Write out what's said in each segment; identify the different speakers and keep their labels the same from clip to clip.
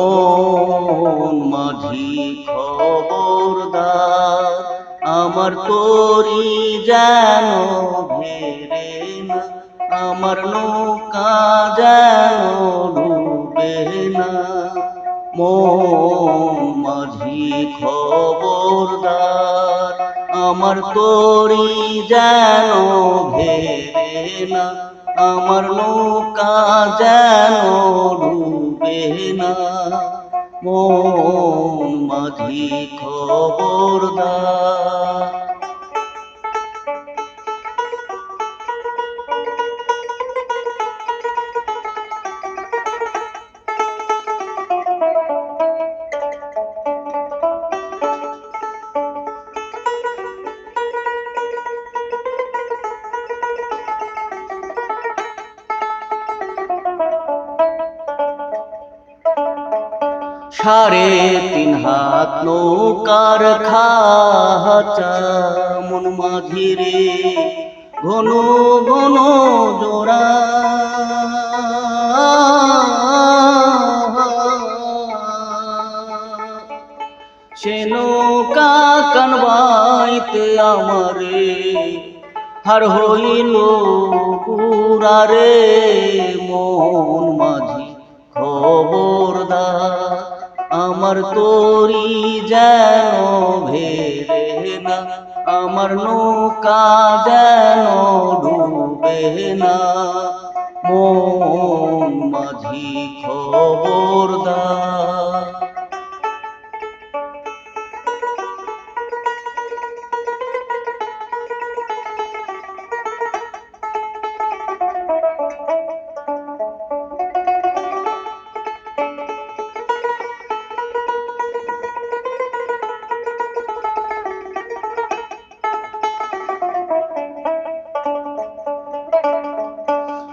Speaker 1: মন মাঝি খবরদার। আমার তোরি যেন ভেরে না, আমার নৌকা যেন ডুবে না। মন মাঝি খবরদার, আমার তোরি যেন ভেরে না, আমার নৌকা যেন ডুবে না। মন মাঝি খবরদার। সাড়ে তিন হাত নৌকার খাচা মন মাঝিরে ঘন ঘন জোড়া। সে নৌকা কানবাইতে আমারে, হার হইল পুরারে মন মাঝি খবরদার আমার তোরি যেন ভেবে না আমার নৌকা যেন ডুবে না। মন মাঝি খবরদার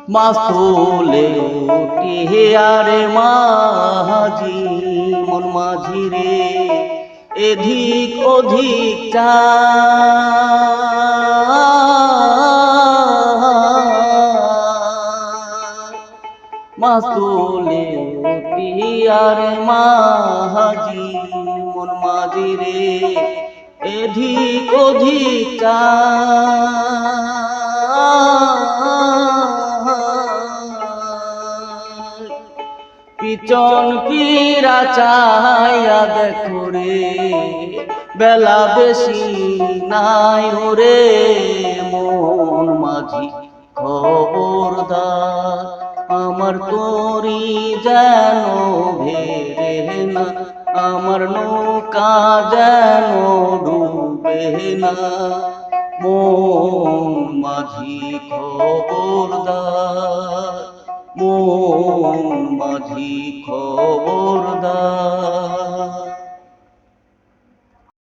Speaker 1: মাসুলে উঠে আরে মাঝি মন মাঝি রে। এধিক অধিক চা মাসুলে উঠি আরে মাঝি মন মাঝি রে। এধিক অধিক চা পিছন ফিরা চাইয়া দেখো রে বেলা বেশি নাই ওরে মন মাঝি খবরদার। আমার তোরি যেন ভেরে না, আমার নৌকা যেন ডুবে না। মন মাঝি খবরদার। মন মাঝি খবরদার।